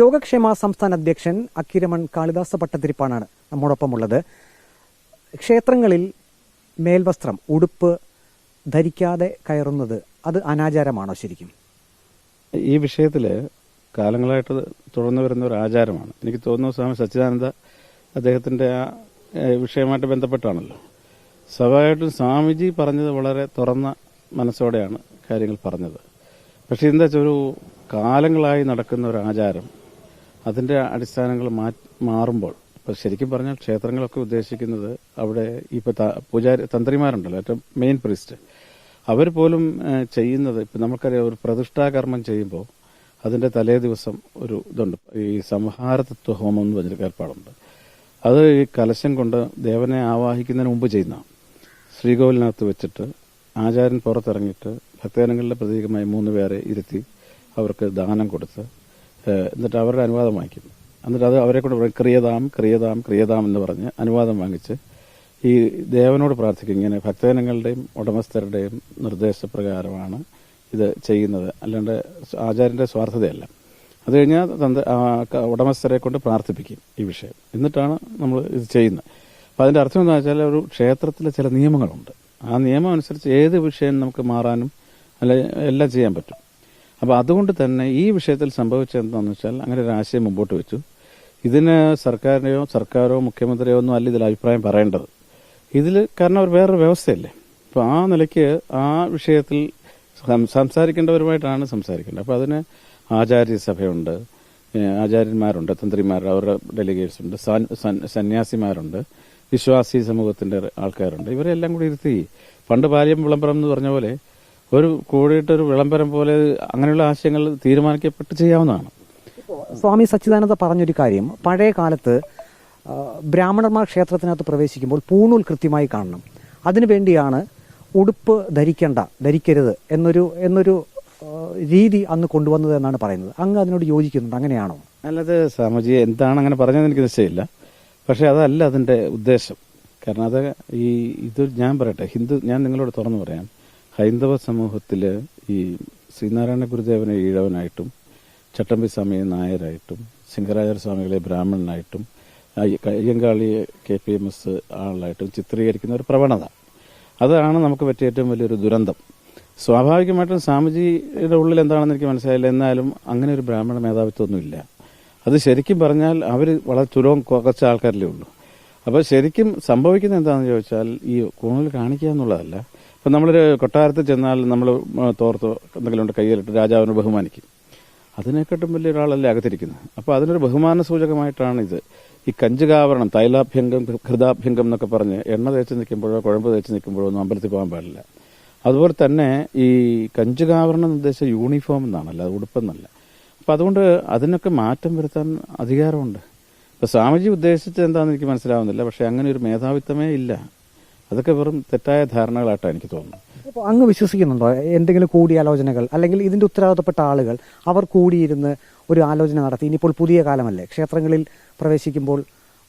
യോഗക്ഷേമ സംസ്ഥാന അധ്യക്ഷൻ അക്കിരമൺ കാളിദാസ ഭട്ടതിരിപ്പാണ് നമ്മോടൊപ്പമുള്ളത്. ക്ഷേത്രങ്ങളിൽ മേൽവസ്ത്രം ഉടുപ്പ് ധരിക്കാതെ കയറുന്നത് അത് അനാചാരമാണോ ശരിക്കും? ഈ വിഷയത്തിൽ കാലങ്ങളായിട്ട് തുടർന്നു വരുന്ന ഒരു ആചാരമാണ്. എനിക്ക് തോന്നുന്നു സ്വാമി സച്ചിദാനന്ദ അദ്ദേഹത്തിന്റെ ആ വിഷയമായിട്ട് ബന്ധപ്പെട്ടാണല്ലോ. സ്വാഭാവികമായിട്ടും സ്വാമിജി പറഞ്ഞത് വളരെ തുറന്ന മനസ്സോടെയാണ് കാര്യങ്ങൾ പറഞ്ഞത്. പക്ഷെ എന്താ വെച്ചാൽ ഒരു കാലങ്ങളായി നടക്കുന്ന ഒരു ആചാരം അതിന്റെ അടിസ്ഥാനങ്ങൾ മാറുമ്പോൾ ഇപ്പൊ ശരിക്കും പറഞ്ഞാൽ ക്ഷേത്രങ്ങളൊക്കെ ഉദ്ദേശിക്കുന്നത് അവിടെ ഇപ്പൊ പൂജാരി തന്ത്രിമാരുണ്ടല്ലോ ഏറ്റവും മെയിൻ പ്രീസ്റ്റ് അവർ പോലും ചെയ്യുന്നത് ഇപ്പൊ നമുക്കറിയാം ഒരു പ്രതിഷ്ഠാകർമ്മം ചെയ്യുമ്പോൾ അതിന്റെ തലേ ദിവസം ഒരു ഇതുണ്ട്. ഈ സംഹാരതത്വ ഹോമം എന്ന് പറഞ്ഞൊരു ഏർപ്പാടുണ്ട്. അത് ഈ കലശം കൊണ്ട് ദേവനെ ആവാഹിക്കുന്നതിന് മുമ്പ് ചെയ്യുന്ന ശ്രീകോവിലിനകത്ത് വെച്ചിട്ട് ആചാര്യൻ പുറത്തിറങ്ങിയിട്ട് ഭക്തജനങ്ങളുടെ പ്രതീകമായി മൂന്ന് പേരെ ഇരുത്തി അവർക്ക് ദാനം കൊടുത്ത് എന്നിട്ട് അവരുടെ അനുവാദം വാങ്ങിക്കും. എന്നിട്ട് അത് അവരെ കൊണ്ട് പറയും ക്രിയതാം ക്രിയതാം ക്രിയതാം എന്ന് പറഞ്ഞ് അനുവാദം വാങ്ങിച്ച് ഈ ദേവനോട് പ്രാർത്ഥിക്കും. ഇങ്ങനെ ഭക്തജനങ്ങളുടെയും ഉടമസ്ഥരുടെയും നിർദ്ദേശപ്രകാരമാണ് ഇത് ചെയ്യുന്നത്. അല്ലാണ്ട് ആചാര്യന്റെ സ്വാർത്ഥതയല്ല. അത് കഴിഞ്ഞാൽ ഉടമസ്ഥരെ കൊണ്ട് പ്രാർത്ഥിപ്പിക്കും ഈ വിഷയം. എന്നിട്ടാണ് നമ്മൾ ഇത് ചെയ്യുന്നത്. അപ്പം അതിന്റെ അർത്ഥം എന്താ വെച്ചാൽ ഒരു ക്ഷേത്രത്തിലെ ചില നിയമങ്ങളുണ്ട്. ആ നിയമം അനുസരിച്ച് ഏത് വിഷയം നമുക്ക് മാറാനും അല്ലെ എല്ലാം ചെയ്യാൻ പറ്റും. അപ്പോൾ അതുകൊണ്ട് തന്നെ ഈ വിഷയത്തിൽ സംഭവിച്ചത് എന്താണെന്ന് വെച്ചാൽ അങ്ങനെ ഒരു ആശയം മുമ്പോട്ട് വെച്ചു. ഇതിന് സർക്കാരിനെയോ സർക്കാരോ മുഖ്യമന്ത്രിയോ ഒന്നും അല്ല ഇതിൽ അഭിപ്രായം പറയേണ്ടത്. ഇതിൽ കാരണം അവർ വേറൊരു വ്യവസ്ഥയല്ലേ? അപ്പോൾ ആ നിലയ്ക്ക് ആ വിഷയത്തിൽ സംസാരിക്കേണ്ടവരുമായിട്ടാണ് സംസാരിക്കേണ്ടത്. അപ്പോൾ അതിന് ആചാര്യസഭയുണ്ട് ആചാര്യന്മാരുണ്ട് തന്ത്രിമാർ അവരുടെ ഡെലിഗേറ്റ്സ് ഉണ്ട് സന്യാസിമാരുണ്ട് വിശ്വാസി സമൂഹത്തിന്റെ ആൾക്കാരുണ്ട്. ഇവരെല്ലാം കൂടി ഇരുത്തി പണ്ട് ബാല്യം വിളംബരം എന്ന് പറഞ്ഞ പോലെ ഒരു കൂടിയിട്ടൊരു വിളംബരം പോലെ അങ്ങനെയുള്ള ആശയങ്ങൾ തീരുമാനിക്കപ്പെട്ട് ചെയ്യാവുന്നതാണ്. സ്വാമി സച്ചിദാനന്ദ പറഞ്ഞൊരു കാര്യം. പഴയ കാലത്ത് ബ്രാഹ്മണന്മാർ ക്ഷേത്രത്തിനകത്ത് പ്രവേശിക്കുമ്പോൾ പൂണൂൽ കൃത്യമായി കാണണം. അതിനുവേണ്ടിയാണ് ഉടുപ്പ് ധരിക്കേണ്ട ധരിക്കരുത് എന്നൊരു എന്നൊരു രീതി അന്ന് കൊണ്ടുവന്നത് എന്നാണ് പറയുന്നത്. അങ്ങ് അതിനോട് യോജിക്കുന്നുണ്ട്. അങ്ങനെയാണോ? അല്ലത് സ്വാമിജി എന്താണ് അങ്ങനെ പറഞ്ഞതെന്ന് എനിക്ക് നിശ്ചയമില്ല. പക്ഷെ അതല്ല അതിന്റെ ഉദ്ദേശം. കാരണം അത് ഈ ഇത് ഞാൻ പറയട്ടെ ഹിന്ദു ഞാൻ നിങ്ങളോട് തുറന്നു പറയാം. ഹൈന്ദവ സമൂഹത്തിൽ ഈ ശ്രീനാരായണ ഗുരുദേവനെ ഈഴവനായിട്ടും ചട്ടമ്പി സ്വാമിയെ നായരായിട്ടും സിംഗരാജർ സ്വാമികളെ ബ്രാഹ്മണനായിട്ടും അയ്യ- അയ്യങ്കാളിയെ കെ പി എം എസ് ആളായിട്ടും ചിത്രീകരിക്കുന്ന ഒരു പ്രവണത. അതാണ് നമുക്ക് പറ്റിയ ഏറ്റവും വലിയൊരു ദുരന്തം. സ്വാഭാവികമായിട്ടും സ്വാമിജിയുടെ ഉള്ളിൽ എന്താണെന്ന് എനിക്ക് മനസ്സിലായില്ല. എന്നാലും അങ്ങനെ ഒരു ബ്രാഹ്മണ മേധാവിത്വമൊന്നുമില്ല. അത് ശരിക്കും പറഞ്ഞാൽ അവർ വളരെ ചുരവും കുറച്ച് ആൾക്കാരിലേ ഉള്ളൂ. അപ്പോൾ ശരിക്കും സംഭവിക്കുന്നത് എന്താണെന്ന് ചോദിച്ചാൽ ഈ കോണിൽ കാണിക്കുക എന്നുള്ളതല്ല. ഇപ്പം നമ്മളൊരു കൊട്ടാരത്തിൽ ചെന്നാൽ നമ്മൾ തോർത്തോ എന്തെങ്കിലും ഉണ്ട് കയ്യിലിട്ട് രാജാവിനെ ബഹുമാനിക്കും. അതിനെക്കാട്ടും വലിയ ഒരാളല്ലേ അകത്തിരിക്കുന്നത്. അപ്പോൾ അതിനൊരു ബഹുമാന സൂചകമായിട്ടാണ് ഇത് ഈ കഞ്ചുകാവരണം തൈലാഭ്യംഗം ഹൃദാഭ്യംഗം എന്നൊക്കെ പറഞ്ഞ് എണ്ണ തേച്ച് നിൽക്കുമ്പോഴോ കുഴമ്പ് തേച്ച് നിൽക്കുമ്പോഴോ ഒന്നും അമ്പലത്തിൽ പോകാൻ പാടില്ല. അതുപോലെ തന്നെ ഈ കഞ്ചുകാവരണം എന്ന് ഉദ്ദേശിച്ച യൂണിഫോം എന്നാണല്ല ഉടുപ്പെന്നല്ല അപ്പം അതുകൊണ്ട് അതിനൊക്കെ മാറ്റം വരുത്താൻ അധികാരമുണ്ട്. ഇപ്പം സ്വാമിജി ഉദ്ദേശിച്ചത് എന്താണെന്ന് എനിക്ക് മനസ്സിലാവുന്നില്ല പക്ഷേ അങ്ങനെ ഒരു മേധാവിത്വമേ ഇല്ല. അതൊക്കെ വെറും തെറ്റായ ധാരണകളായിട്ടാണ് എനിക്ക് തോന്നുന്നത്. അപ്പോൾ അങ്ങ് വിശ്വസിക്കുന്നുണ്ടോ? എന്തെങ്കിലും കൂടിയാലോചനകൾ അല്ലെങ്കിൽ ഇതിന്റെ ഉത്തരവാദിത്തപ്പെട്ട ആളുകൾ അവർ കൂടിയിരുന്ന് ഒരു ആലോചന നടത്തി. ഇനിയിപ്പോൾ പുതിയ കാലമല്ലേ? ക്ഷേത്രങ്ങളിൽ പ്രവേശിക്കുമ്പോൾ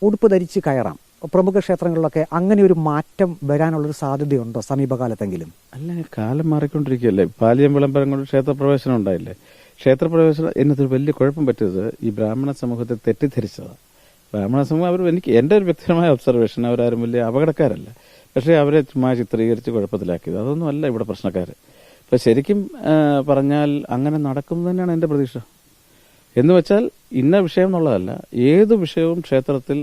ഉടുപ്പ് ധരിച്ച് കയറാം. പ്രമുഖ ക്ഷേത്രങ്ങളിലൊക്കെ അങ്ങനെ ഒരു മാറ്റം വരാനുള്ളൊരു സാധ്യതയുണ്ടോ സമീപകാലത്തെങ്കിലും? അല്ല കാലം മാറിക്കൊണ്ടിരിക്കുകയല്ലേ? പാലിയം വിളംബരം കൊണ്ട് ക്ഷേത്രപ്രവേശനം ഉണ്ടായില്ലേ? ക്ഷേത്രപ്രവേശനം എന്നതൊരു വലിയ കുഴപ്പം പറ്റിയത് ഈ ബ്രാഹ്മണ സമൂഹത്തെ തെറ്റിദ്ധരിച്ചതാണ് ബ്രാഹ്മണ സമൂഹം അവർ എനിക്ക് എന്റെ ഒരു വ്യക്തിപരമായ ഒബ്സർവേഷൻ അവരാരും വലിയ അപകടക്കാരല്ല. പക്ഷേ അവരെ ചുമ്മാ ചിത്രീകരിച്ച് കുഴപ്പത്തിലാക്കിയത്. അതൊന്നും അല്ല ഇവിടെ പ്രശ്നക്കാർ ഇപ്പം ശരിക്കും പറഞ്ഞാൽ അങ്ങനെ നടക്കും തന്നെയാണ് എന്റെ പ്രതീക്ഷ. എന്ന് വെച്ചാൽ ഇന്ന വിഷയം എന്നുള്ളതല്ല ഏത് വിഷയവും ക്ഷേത്രത്തിൽ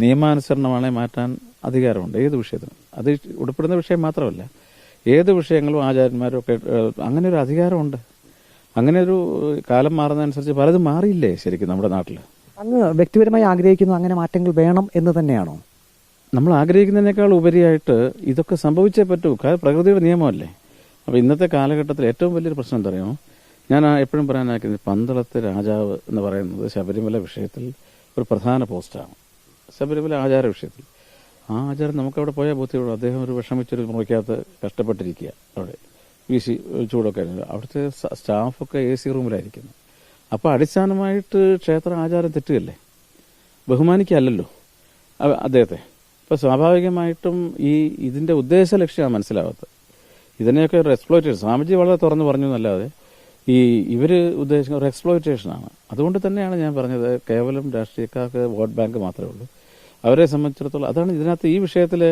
നിയമാനുസരണമാണെ മാറ്റാൻ അധികാരമുണ്ട്. ഏത് വിഷയത്തിനും. അത് ഉൾപ്പെടുന്ന വിഷയം മാത്രമല്ല ഏത് വിഷയങ്ങളും ആചാര്യന്മാരും ഒക്കെ അങ്ങനെ ഒരു അധികാരമുണ്ട്. അങ്ങനെ ഒരു കാലം മാറുന്നതനുസരിച്ച് പലതും മാറിയില്ലേ ശരിക്കും നമ്മുടെ നാട്ടിൽ അങ്ങ് വ്യക്തിപരമായി ആഗ്രഹിക്കുന്നു അങ്ങനെ മാറ്റങ്ങൾ വേണം എന്ന് തന്നെയാണോ? നമ്മൾ ആഗ്രഹിക്കുന്നതിനേക്കാൾ ഉപരിയായിട്ട് ഇതൊക്കെ സംഭവിച്ചേ പറ്റൂ. കാരണം പ്രകൃതിയുടെ നിയമമല്ലേ? അപ്പോൾ ഇന്നത്തെ കാലഘട്ടത്തിൽ ഏറ്റവും വലിയൊരു പ്രശ്നം എന്താ അറിയാമോ ഞാൻ എപ്പോഴും പറയാനാക്കുന്നത് പന്തളത്തെ രാജാവ് എന്ന് പറയുന്നത് ശബരിമല വിഷയത്തിൽ ഒരു പ്രധാന പോസ്റ്റാണ്. ശബരിമല ആചാര വിഷയത്തിൽ. ആ ആചാരം നമുക്കവിടെ പോയാൽ ബോധ്യമുള്ളൂ. അദ്ദേഹം ഒരു വിഷമിച്ചൊരു മുറിക്കകത്ത് കഷ്ടപ്പെട്ടിരിക്കുക അവിടെ. വീശി ചൂടൊക്കെ ആയിരുന്നു. അവിടുത്തെ സ്റ്റാഫൊക്കെ എ സി റൂമിലായിരിക്കുന്നു. അപ്പോൾ അടിസ്ഥാനമായിട്ട് ക്ഷേത്ര ആചാരം തെറ്റുകയല്ലേ? ബഹുമാനിക്കല്ലോ അദ്ദേഹത്തെ. അപ്പൊ സ്വാഭാവികമായിട്ടും ഈ ഇതിന്റെ ഉദ്ദേശ ലക്ഷ്യമാണ് മനസ്സിലാവാത്തത്. ഇതിനെയൊക്കെ ഒരു എക്സ്പ്ലോയിറ്റേഷൻ സ്വാമിജി വളരെ തുറന്നു പറഞ്ഞു എന്നല്ലാതെ ഈ ഇവർ ഉദ്ദേശിക്കുന്ന ഒരു എക്സ്പ്ലോയിറ്റേഷനാണ് അതുകൊണ്ട് തന്നെയാണ് ഞാൻ പറഞ്ഞത് കേവലം രാഷ്ട്രീയക്കാർക്ക് വോട്ട് ബാങ്ക് മാത്രമേ ഉള്ളൂ. അവരെ സംബന്ധിച്ചിടത്തോളം അതാണ് ഇതിനകത്ത് ഈ വിഷയത്തിൽ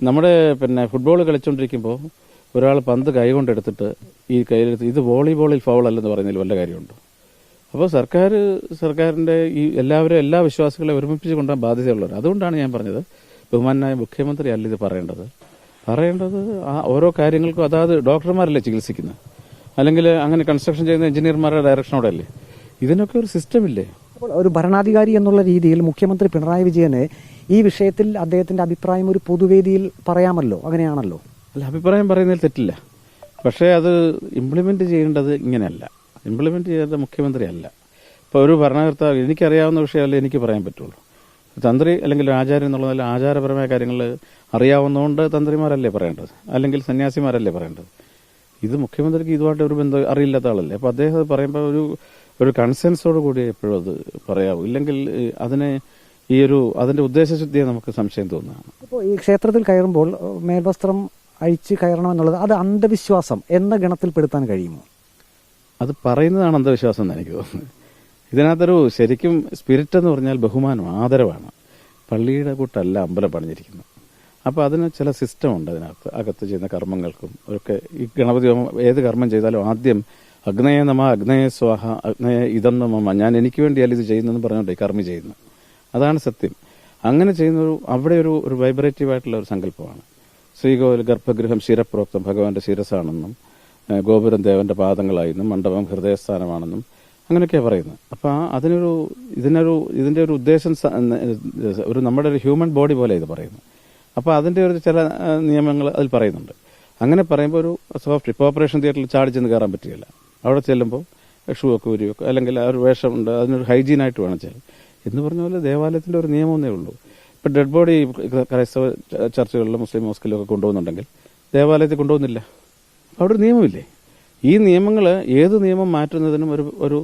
നമ്മുടെ പിന്നെ ഫുട്ബോൾ കളിച്ചുകൊണ്ടിരിക്കുമ്പോൾ ഒരാൾ പന്ത് കൈകൊണ്ടെടുത്തിട്ട് ഈ കയ്യിലെടുത്ത് ഇത് വോളിബോളിൽ ഫൗൾ അല്ലെന്ന് പറയുന്നതിൽ വല്ല കാര്യമുണ്ടോ? അപ്പോൾ സർക്കാർ സർക്കാരിന്റെ ഈ എല്ലാവരും എല്ലാ വിശ്വാസികളെ ഒരുമിപ്പിച്ച് കൊണ്ടുപോകാൻ ബാധ്യതയുള്ളവർ അതുകൊണ്ടാണ് ഞാൻ പറഞ്ഞത് ബഹുമാനായ മുഖ്യമന്ത്രി അല്ല ഇത് പറയേണ്ടത്. പറയേണ്ടത് ആ ഓരോ കാര്യങ്ങൾക്കും അതാത് ഡോക്ടർമാരല്ലേ ചികിത്സിക്കുന്നത് അല്ലെങ്കിൽ അങ്ങനെ കൺസ്ട്രക്ഷൻ ചെയ്യുന്ന എഞ്ചിനീയർമാരുടെ ഡയറക്ഷനോടെ അല്ലേ ഇതിനൊക്കെ ഒരു സിസ്റ്റം ഇല്ലേ? അപ്പോൾ ഒരു ഭരണാധികാരി എന്നുള്ള രീതിയിൽ മുഖ്യമന്ത്രി പിണറായി വിജയന് ഈ വിഷയത്തിൽ അദ്ദേഹത്തിന്റെ അഭിപ്രായം ഒരു പൊതുവേദിയിൽ പറയാമല്ലോ? അങ്ങനെയാണല്ലോ? അല്ല അഭിപ്രായം പറയുന്നതിൽ തെറ്റില്ല. പക്ഷേ അത് ഇംപ്ലിമെന്റ് ചെയ്യേണ്ടത് ഇങ്ങനെയല്ല. ഇംപ്ലിമെന്റ് ചെയ്യേണ്ടത് മുഖ്യമന്ത്രി അല്ല. ഇപ്പോൾ ഒരു ഭരണകർത്താവ് എനിക്കറിയാവുന്ന വിഷയമല്ലേ എനിക്ക് പറയാൻ പറ്റുള്ളൂ. തന്ത്രി അല്ലെങ്കിൽ ആചാര്യൻ നല്ല ആചാരപരമായ കാര്യങ്ങൾ അറിയാവുന്നതുകൊണ്ട് തന്ത്രിമാരല്ലേ പറയേണ്ടത്? അല്ലെങ്കിൽ സന്യാസിമാരല്ലേ പറയേണ്ടത്? ഇത് മുഖ്യമന്ത്രിക്ക് ഇതുമായിട്ട് ഒരു ബന്ധം അറിയില്ലാത്ത ആളല്ലേ? അപ്പൊ അദ്ദേഹം പറയുമ്പോൾ ഒരു ഒരു കൺസെൻസോട് കൂടി എപ്പോഴും അത് പറയാവൂ. ഇല്ലെങ്കിൽ അതിനെ ഈ ഒരു അതിന്റെ ഉദ്ദേശശുദ്ധിയെ നമുക്ക് സംശയം തോന്നുകയാണ് ഇപ്പോൾ ഈ ക്ഷേത്രത്തിൽ കയറുമ്പോൾ മേൽവസ്ത്രം അഴിച്ച് കയറണം എന്നുള്ളത് അത് അന്ധവിശ്വാസം എന്ന ഗണത്തിൽപ്പെടുത്താൻ കഴിയുമോ? അത് പറയുന്നതാണ് അന്ധവിശ്വാസം എന്ന് എനിക്ക് തോന്നുന്നത് ഇതിനകത്തൊരു ശരിക്കും സ്പിരിറ്റ് എന്ന് പറഞ്ഞാൽ ബഹുമാനം ആദരവാണ്. പള്ളിയുടെ കൂട്ടല്ല അമ്പലം പണിഞ്ഞിരിക്കുന്നത് അപ്പോൾ അതിന് ചില സിസ്റ്റം ഉണ്ട് അതിനകത്ത്. അകത്ത് ചെയ്യുന്ന കർമ്മങ്ങൾക്കും ഒക്കെ ഈ ഗണപതി ഏത് കർമ്മം ചെയ്താലും ആദ്യം അഗ്നയ നമ അഗ്നയ സ്വാഹ അഗ്നയ ഇതം നമ ഞാൻ എനിക്ക് വേണ്ടിയല്ല ഇത് ചെയ്യുന്നതെന്ന് പറഞ്ഞോണ്ടേ കർമ്മം ചെയ്യുന്നത് അതാണ് സത്യം. അങ്ങനെ ചെയ്യുന്ന ഒരു അവിടെ ഒരു ഒരു വൈബ്രേറ്റീവ് ആയിട്ടുള്ള ഒരു സങ്കല്പമാണ്. ശ്രീകോവിൽ ഗർഭഗൃഹം ശിരപ്രോക്തം ഭഗവാന്റെ ശിരസാണെന്നും ഗോപുരം ദേവന്റെ പാദങ്ങളായെന്നും മണ്ഡപം ഹൃദയസ്ഥാനമാണെന്നും അങ്ങനെയൊക്കെയാണ് പറയുന്നത്. അപ്പോൾ അതിനൊരു ഇതിനൊരു ഇതിന്റെ ഒരു ഉദ്ദേശം ഒരു നമ്മുടെ ഒരു ഹ്യൂമൻ ബോഡി പോലെ ഇത് പറയുന്നു. അപ്പോൾ അതിന്റെ ഒരു ചില നിയമങ്ങൾ അതിൽ പറയുന്നുണ്ട്. അങ്ങനെ പറയുമ്പോൾ ഒരു സോഫ്റ്റ് ഇപ്പോൾ ഓപ്പറേഷൻ തിയേറ്ററിൽ ചാടി ചെന്ന് കയറാൻ പറ്റുകയില്ല അവിടെ ചെല്ലുമ്പോൾ ഷൂ ഒക്കെ ഉരുവൊക്കെ അല്ലെങ്കിൽ ആ ഒരു വേഷമുണ്ട് അതിനൊരു ഹൈജീനായിട്ട് വേണം ചെയ്യാൻ എന്ന് പറഞ്ഞ പോലെ ദേവാലയത്തിന്റെ ഒരു നിയമമൊന്നേ ഉള്ളൂ. ഇപ്പൊ ഡെഡ് ബോഡി ക്രൈസ്തവ ചർച്ചുകളിലും മുസ്ലിം മോസ്കിലും ഒക്കെ കൊണ്ടുപോകുന്നുണ്ടെങ്കിൽ ദേവാലയത്തിൽ കൊണ്ടുപോകുന്നില്ല. അവിടെ ഒരു നിയമമില്ലേ? ഈ നിയമങ്ങൾ ഏത് നിയമം മാറ്റുന്നതിനും ഒരു ഒരു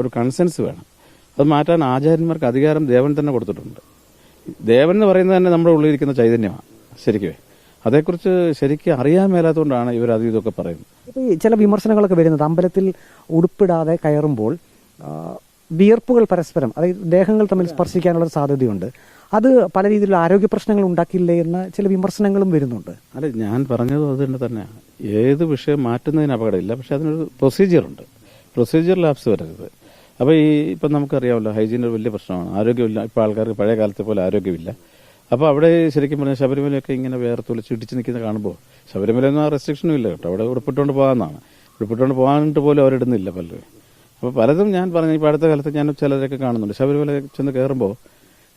ഒരു കൺസെൻസ് വേണം. അത് മാറ്റാൻ ആചാര്യന്മാർക്ക് അധികാരം ദേവൻ തന്നെ കൊടുത്തിട്ടുണ്ട്. ദേവൻ എന്ന് പറയുന്നത് തന്നെ നമ്മുടെ ഉള്ളിലിരിക്കുന്ന ചൈതന്യമാണ്. ശരിക്കുവേ അതേക്കുറിച്ച് ശരിക്കും അറിയാൻ മേലാത്തതുകൊണ്ടാണ് ഇവർ അത് ഇതൊക്കെ പറയുന്നത്. ചില വിമർശനങ്ങളൊക്കെ വരുന്നത് അമ്പലത്തിൽ ഉടുപ്പിടാതെ കയറുമ്പോൾ വിയർപ്പുകൾ പരസ്പരം അതായത് ദേഹങ്ങൾ തമ്മിൽ സ്പർശിക്കാനുള്ള സാധ്യതയുണ്ട്. അത് പല രീതിയിലുള്ള ആരോഗ്യ പ്രശ്നങ്ങൾ ഉണ്ടാക്കില്ലേ എന്ന ചില വിമർശനങ്ങളും വരുന്നുണ്ട്. അല്ല ഞാൻ പറഞ്ഞത് അത് തന്നെ തന്നെയാണ് ഏത് വിഷയം മാറ്റുന്നതിന് അപകടമില്ല പക്ഷെ അതിനൊരു പ്രൊസീജിയറുണ്ട്. പ്രൊസീജിയർ ലാപ്സ് വരരുത്. അപ്പോൾ ഈ ഇപ്പം നമുക്കറിയാമല്ലോ ഹൈജീൻ ഒരു വലിയ പ്രശ്നമാണ്. ആരോഗ്യമില്ല ഇപ്പോൾ ആൾക്കാർക്ക് പഴയ കാലത്തെ പോലെ ആരോഗ്യമില്ല. അപ്പോൾ അവിടെ ശരിക്കും പറഞ്ഞാൽ ശബരിമലയൊക്കെ ഇങ്ങനെ വേർത്തൊലിച്ച് ഇടിച്ച് നിൽക്കുന്ന കാണുമ്പോൾ ശബരിമലയൊന്നും ആ റെസ്ട്രിക്ഷനും ഇല്ല കേട്ടോ. അവിടെ ഉടുപ്പിട്ടുകൊണ്ട് പോകാമെന്നാണ് ഉടുപ്പിട്ടുകൊണ്ട് പോകാനിട്ട് പോലും അവരിടുന്നില്ല പലരും. അപ്പോൾ പലതും ഞാൻ പറഞ്ഞു. ഇപ്പോൾ അടുത്ത കാലത്ത് ഞാൻ ചിലരൊക്കെ കാണുന്നുണ്ട്. ശബരിമല ചെന്ന് കയറുമ്പോൾ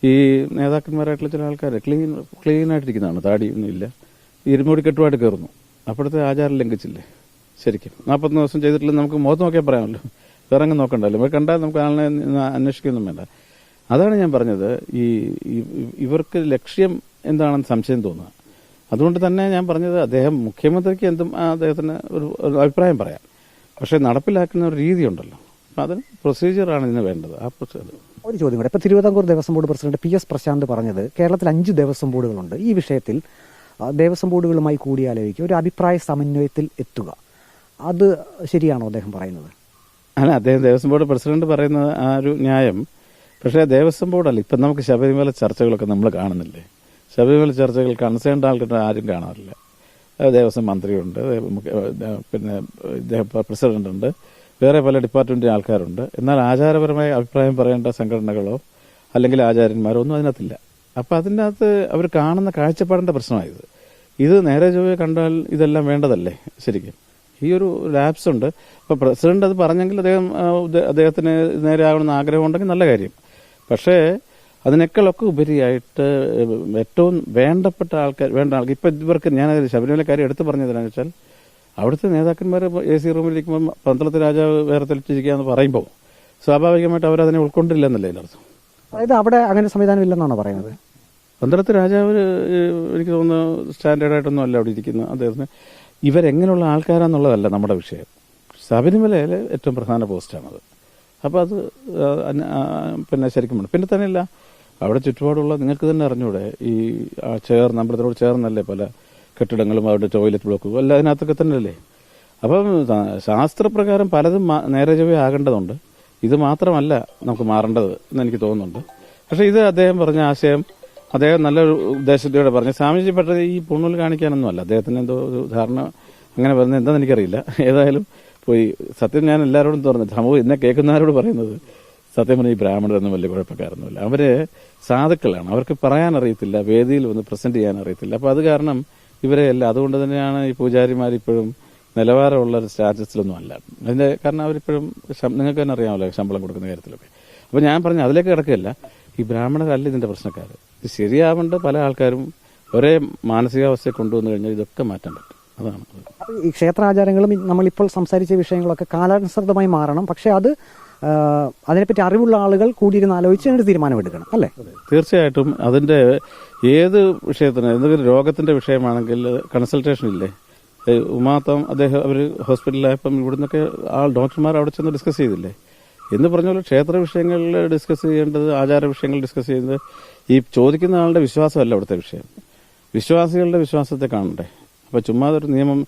ഈ നേതാക്കന്മാരായിട്ടുള്ള ചില ആൾക്കാർ ക്ലീൻ ക്ലീൻ ആയിട്ടിരിക്കുന്നതാണ് താടിയൊന്നും ഇല്ല. ഇരുമൂടി കെട്ടുമായിട്ട് കയറുന്നു അപ്പോഴത്തെ ആചാരം ലംഘിച്ചില്ലേ? ശരിക്കും. നാൽപ്പത്തൊന്ന് ദിവസം ചെയ്തിട്ടില്ല. നമുക്ക് മുഖത്ത് നോക്കിയാൽ പറയാമല്ലോ. വേറെ അങ്ങ് നോക്കണ്ടല്ലോ. കണ്ടാൽ നമുക്ക് ആളിനെ അന്വേഷിക്കൊന്നും വേണ്ട. അതാണ് ഞാൻ പറഞ്ഞത്. ഈ ഇവർക്ക് ലക്ഷ്യം എന്താണെന്ന് സംശയം തോന്നുക. അതുകൊണ്ട് തന്നെ ഞാൻ പറഞ്ഞത് അദ്ദേഹം മുഖ്യമന്ത്രിക്ക് എന്തും അദ്ദേഹത്തിന് ഒരു അഭിപ്രായം പറയാം. പക്ഷേ നടപ്പിലാക്കുന്ന ഒരു രീതിയുണ്ടല്ലോ. അതിന് പ്രൊസീജിയറാണ് ഇതിന് വേണ്ടത്. ആ പ്രൊസീജിയർ ഒരു ചോദ്യം കൂടെ. ഇപ്പൊ Thiruvithamkoor Devaswom board president P S Prashanth പറഞ്ഞത് കേരളത്തിൽ അഞ്ച് ദേവസ്വം ബോർഡുകളുണ്ട്. ഈ വിഷയത്തിൽ ദേവസ്വം ബോർഡുകളുമായി കൂടിയാലോചിക്കുക. ഒരു അഭിപ്രായ സമന്വയത്തിൽ എത്തുക. അത് ശരിയാണോ അദ്ദേഹം പറയുന്നത്? അല്ല അദ്ദേഹം ദേവസ്വം ബോർഡ് പ്രസിഡന്റ് പറയുന്ന ആ ഒരു ന്യായം. പക്ഷേ ദേവസ്വം ബോർഡല്ല. ഇപ്പം നമുക്ക് ശബരിമല ചർച്ചകളൊക്കെ നമ്മൾ കാണുന്നില്ലേ? ശബരിമല ചർച്ചകൾ കൺസേൺ ആൾക്കാർ ആരും കാണാറില്ല. ദേവസ്വം മന്ത്രിയുണ്ട് പിന്നെ പ്രസിഡന്റ് ഉണ്ട് വേറെ പല ഡിപ്പാർട്ട്മെന്റ് ആൾക്കാരുണ്ട്. എന്നാൽ ആചാരപരമായ അഭിപ്രായം പറയേണ്ട സംഘടനകളോ അല്ലെങ്കിൽ ആചാര്യന്മാരോ ഒന്നും അതിനകത്തില്ല. അപ്പോൾ അതിന്റെ അകത്ത് അവർ കാണുന്ന കാഴ്ചപ്പാടിന്റെ പ്രശ്നമായത് ഇത് നേരെ ചൊവ്വെ കണ്ടാൽ ഇതെല്ലാം വേണ്ടതല്ലേ? ശരിക്കും. ഈ ഒരു ലാബ്സ് ഉണ്ട്. ഇപ്പം പ്രസിഡന്റ് അത് പറഞ്ഞെങ്കിൽ അദ്ദേഹം അദ്ദേഹത്തിന് നേരെ ആകണമെന്ന് ആഗ്രഹം ഉണ്ടെങ്കിൽ നല്ല കാര്യം. പക്ഷേ അതിനേക്കാളൊക്കെ ഉപരിയായിട്ട് ഏറ്റവും വേണ്ടപ്പെട്ട ആൾക്കാർ വേണ്ട ആൾക്കാർ ഇപ്പം ഇവർക്ക് ഞാൻ ശബരിമല കാര്യം എടുത്തു പറഞ്ഞതെന്നു വെച്ചാൽ അവിടുത്തെ നേതാക്കന്മാർ എ സി റൂമിലിരിക്കുമ്പോൾ പന്തളത്ത് രാജാവ് വേറെ തെളിച്ചിരിക്കുക എന്ന് പറയുമ്പോൾ സ്വാഭാവികമായിട്ട് അവരതിനെ ഉൾക്കൊണ്ടില്ലെന്നല്ലേ എന്നല്ലേ അർത്ഥം അതായത് അവിടെ അങ്ങനെ സംവിധാനം ഇല്ലെന്നാണ് പറയുന്നത്? പന്തളത്ത് രാജാവ് എനിക്ക് തോന്നുന്നു സ്റ്റാൻഡേർഡായിട്ടൊന്നും അല്ല അവിടെ ഇരിക്കുന്നത്. അദ്ദേഹത്തിന് ഇവരെങ്ങനെയുള്ള ആൾക്കാരാന്നുള്ളതല്ല നമ്മുടെ വിഷയം. ശബരിമലയിലെ ഏറ്റവും പ്രധാന പോസ്റ്റാണത്. അപ്പോൾ അത് പിന്നെ ശരിക്കും വേണം പിന്നെ തന്നെയല്ല അവിടെ ചുറ്റുപാടുള്ള നിങ്ങൾക്ക് തന്നെ അറിഞ്ഞൂടെ ഈ ചേർന്ന് അമ്പലത്തിനോട് ചേർന്നല്ലേ പല കെട്ടിടങ്ങളും അവരുടെ ടോയ്ലറ്റ് ബ്ലോക്കും എല്ലാം അതിനകത്തൊക്കെ തന്നെയല്ലേ? അപ്പം ശാസ്ത്രപ്രകാരം പലതും നേരെ ചൊവ്വേ ആകേണ്ടതുണ്ട്. ഇത് മാത്രമല്ല നമുക്ക് മാറേണ്ടത് എന്ന് എനിക്ക് തോന്നുന്നുണ്ട്. പക്ഷെ ഇത് അദ്ദേഹം പറഞ്ഞ ആശയം അദ്ദേഹം നല്ലൊരു ഉദ്ദേശത്തോടെ പറഞ്ഞു സ്വാമിജി പെട്ടത് ഈ പുണ്ണൂൽ കാണിക്കാനൊന്നുമല്ല. അദ്ദേഹത്തിന് എന്തോ ഒരു ധാരണ അങ്ങനെ പറഞ്ഞ എന്താണെന്ന് എനിക്കറിയില്ല. ഏതായാലും പോയി സത്യം ഞാൻ എല്ലാവരോടും തുറന്നു സമൂഹം എന്നെ കേൾക്കുന്നവരോട് പറയുന്നത് സത്യം പറഞ്ഞ ഈ ബ്രാഹ്മണരൊന്നും വലിയ കുഴപ്പക്കാരൊന്നുമില്ല. അവർ സാധുക്കളാണ്. അവർക്ക് പറയാൻ അറിയത്തില്ല വേദിയിൽ വന്ന് പ്രസന്റ് ചെയ്യാൻ അറിയത്തില്ല അപ്പൊ അത് കാരണം ഇവരെ അല്ല അതുകൊണ്ട് തന്നെയാണ് ഈ പൂജാരിമാർ ഇപ്പോഴും നിലവാരമുള്ള ഒരു സ്റ്റാറ്റസിലൊന്നും അല്ല. അതിന്റെ കാരണം അവരിപ്പോഴും നിങ്ങൾക്ക് തന്നെ അറിയാമല്ലോ ശമ്പളം കൊടുക്കുന്ന കാര്യത്തിലൊക്കെ. അപ്പോൾ ഞാൻ പറഞ്ഞു അതിലേക്ക് കിടക്കുകയല്ല. ഈ ബ്രാഹ്മണരല്ല ഇതിന്റെ പ്രശ്നക്കാർ ഇത് ശരിയാവേണ്ട പല ആൾക്കാരും ഒരേ മാനസികാവസ്ഥയെ കൊണ്ടുവന്നു കഴിഞ്ഞാൽ ഇതൊക്കെ മാറ്റാൻ പറ്റും. അതാണ്. അത്. ഈ ക്ഷേത്രാചാരങ്ങളും നമ്മളിപ്പോൾ സംസാരിച്ച വിഷയങ്ങളൊക്കെ കാലാനുസൃതമായി മാറണം. പക്ഷെ അത് അതിനെപ്പറ്റി അറിവുള്ള ആളുകൾ കൂടിയിരുന്ന് ആലോചിച്ച് അതിനൊരു തീരുമാനമെടുക്കണം അല്ലേ? തീർച്ചയായിട്ടും അതിന്റെ ഏത് വിഷയത്തിന് എന്തെങ്കിലും രോഗത്തിന്റെ വിഷയമാണെങ്കിൽ കൺസൾട്ടേഷൻ ഇല്ലേ? ഉമാത്തം അദ്ദേഹം അവർ ഹോസ്പിറ്റലിലായപ്പം ഇവിടുന്നൊക്കെ ആ ഡോക്ടർമാർ അവിടെ ചെന്ന് ഡിസ്കസ് ചെയ്തില്ലേ? എന്ന് പറഞ്ഞ പോലെ ക്ഷേത്ര വിഷയങ്ങളിൽ ഡിസ്കസ് ചെയ്യേണ്ടത് ആചാര വിഷയങ്ങൾ ഡിസ്കസ് ചെയ്യുന്നത് ഈ ചോദിക്കുന്ന ആളുടെ വിശ്വാസമല്ല അവിടുത്തെ വിഷയം. വിശ്വാസികളുടെ വിശ്വാസത്തെ കാണണ്ടേ? അപ്പോൾ ചുമ്മാ ഒരു നിയമം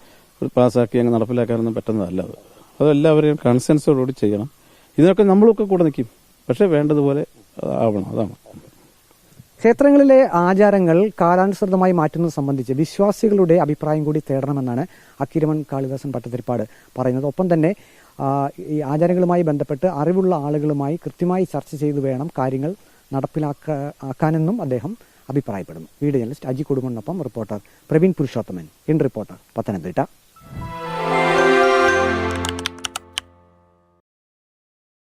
പാസ്സാക്കി അങ്ങ് നടപ്പിലാക്കാനൊന്നും പറ്റുന്നതല്ല അത്. അതെല്ലാവരെയും കൺസെൻസോടുകൂടി ചെയ്യണം. ഇതിനൊക്കെ നമ്മളൊക്കെ കൂടെ നിൽക്കും. പക്ഷെ വേണ്ടതുപോലെ ആവണം. അതാണ്. ക്ഷേത്രങ്ങളിലെ ആചാരങ്ങൾ കാലാനുസൃതമായി മാറ്റുന്നത് സംബന്ധിച്ച് വിശ്വാസികളുടെ അഭിപ്രായം കൂടി തേടണമെന്നാണ് അക്കിരമൺ കാളിദാസൻ പട്ടതിരിപ്പാട് പറയുന്നത്. ഒപ്പം തന്നെ ഈ ആചാരങ്ങളുമായി ബന്ധപ്പെട്ട് അറിവുള്ള ആളുകളുമായി കൃത്യമായി ചർച്ച ചെയ്തു വേണം കാര്യങ്ങൾ നടപ്പിലാക്കാനെന്നും അദ്ദേഹം അഭിപ്രായപ്പെടുന്നു. Video journalist Aji കുടുംബനൊപ്പം reporter Praveen Purushothaman. In reporter Pathanamthitta.